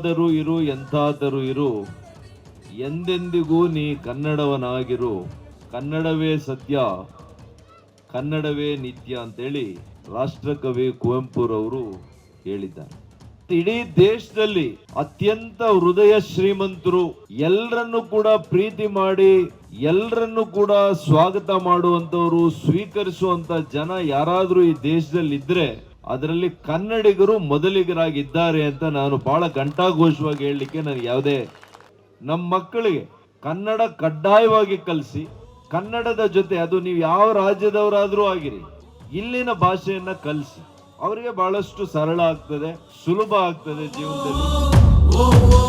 ಸತ್ತಾದರೂ ಇರು ಎಂದೆಂದಿಗೂ ನೀ ಕನ್ನಡವನಾಗಿರು. ಕನ್ನಡವೇ ಸತ್ಯ, ಕನ್ನಡವೇ ನಿತ್ಯ ಅಂತೇಳಿ ರಾಷ್ಟ್ರಕವಿ ಕುವೆಂಪುರವರು ಹೇಳಿದ್ದಾರೆ. ಇಡೀ ದೇಶದಲ್ಲಿ ಅತ್ಯಂತ ಹೃದಯ ಶ್ರೀಮಂತರು ಎಲ್ಲರನ್ನು ಕೂಡ ಪ್ರೀತಿ ಮಾಡಿ ಎಲ್ಲರನ್ನು ಕೂಡ ಸ್ವಾಗತ ಮಾಡುವಂತವರು ಸ್ವೀಕರಿಸುವಂತ ಜನ ಯಾರಾದ್ರೂ ಈ ದೇಶದಲ್ಲಿ ಇದ್ರೆ ಅದರಲ್ಲಿ ಕನ್ನಡಿಗರು ಮೊದಲಿಗರಾಗಿದ್ದಾರೆ ಅಂತ ನಾನು ಬಹಳ ಘಂಟಾಘೋಷವಾಗಿ ಹೇಳಲಿಕ್ಕೆ ನನಗೆ ಯಾವುದೇ ನಮ್ಮ ಮಕ್ಕಳಿಗೆ ಕನ್ನಡ ಕಡ್ಡಾಯವಾಗಿ ಕಲಿಸಿ, ಕನ್ನಡದ ಜೊತೆ ಅದು ನೀವು ಯಾವ ರಾಜ್ಯದವರಾದರೂ ಆಗಿರಿ, ಇಲ್ಲಿನ ಭಾಷೆಯನ್ನು ಕಲಿಸಿ, ಅವರಿಗೆ ಬಹಳಷ್ಟು ಸರಳ ಆಗ್ತದೆ, ಸುಲಭ ಆಗ್ತದೆ ಜೀವನದಲ್ಲಿ.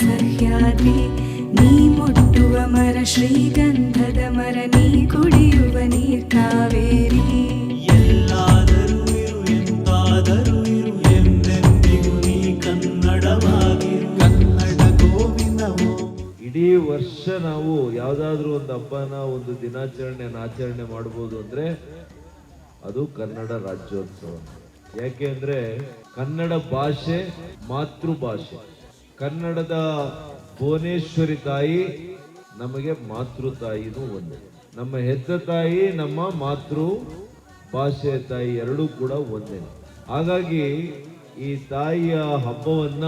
ಸಹ್ಯಾದ್ರಿ ನೀ ಮುಟ್ಟುವ ಮರ ಶ್ರೀಗಂಧದ ಮರ ನೀ ಕುಡಿಯುವ ನೀರ್ ಕಾವೇರಿ. ಎಲ್ಲಾದರೂ ಇರು ಎಂತಾದರೂ ಇರು ಎಂದೆಂದಿಗೂ ನೀ ಕನ್ನಡವಾಗಿರು. ಕನ್ನಡ ಗೋವಿಂದವೋ ಇಡೀ ವರ್ಷ ನಾವು ಯಾವುದಾದ್ರೂ ಒಂದು ಹಬ್ಬನ ಒಂದು ದಿನಾಚರಣೆಯನ್ನು ಆಚರಣೆ ಮಾಡ್ಬೋದು ಅಂದ್ರೆ ಅದು ಕನ್ನಡ ರಾಜ್ಯೋತ್ಸವ. ಯಾಕೆ ಅಂದ್ರೆ ಕನ್ನಡ ಭಾಷೆ ಮಾತೃಭಾಷೆ. ಕನ್ನಡದ ಭುವನೇಶ್ವರಿ ತಾಯಿ ನಮಗೆ ಮಾತೃ ತಾಯಿನೂ ಒಂದೇ. ನಮ್ಮ ಹೆತ್ತ ತಾಯಿ, ನಮ್ಮ ಮಾತೃ ಭಾಷೆ ತಾಯಿ ಎರಡೂ ಕೂಡ ಒಂದೇ. ಹಾಗಾಗಿ ಈ ತಾಯಿಯ ಹಬ್ಬವನ್ನ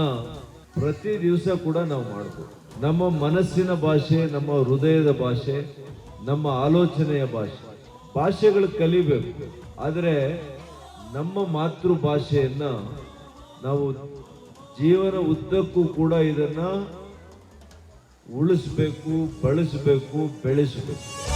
ಪ್ರತಿ ದಿವಸ ಕೂಡ ನಾವು ಮಾಡ್ಬೋದು. ನಮ್ಮ ಮನಸ್ಸಿನ ಭಾಷೆ, ನಮ್ಮ ಹೃದಯದ ಭಾಷೆ, ನಮ್ಮ ಆಲೋಚನೆಯ ಭಾಷೆ, ಭಾಷೆಗಳು ಕಲಿಬೇಕು. ಆದರೆ ನಮ್ಮ ಮಾತೃ ಭಾಷೆಯನ್ನ ನಾವು ಜೀವನ ಉದ್ದಕ್ಕೂ ಕೂಡ ಇದನ್ನ ಉಳಿಸ್ಬೇಕು ಬಳಸಬೇಕು ಬೆಳೆಸಬೇಕು.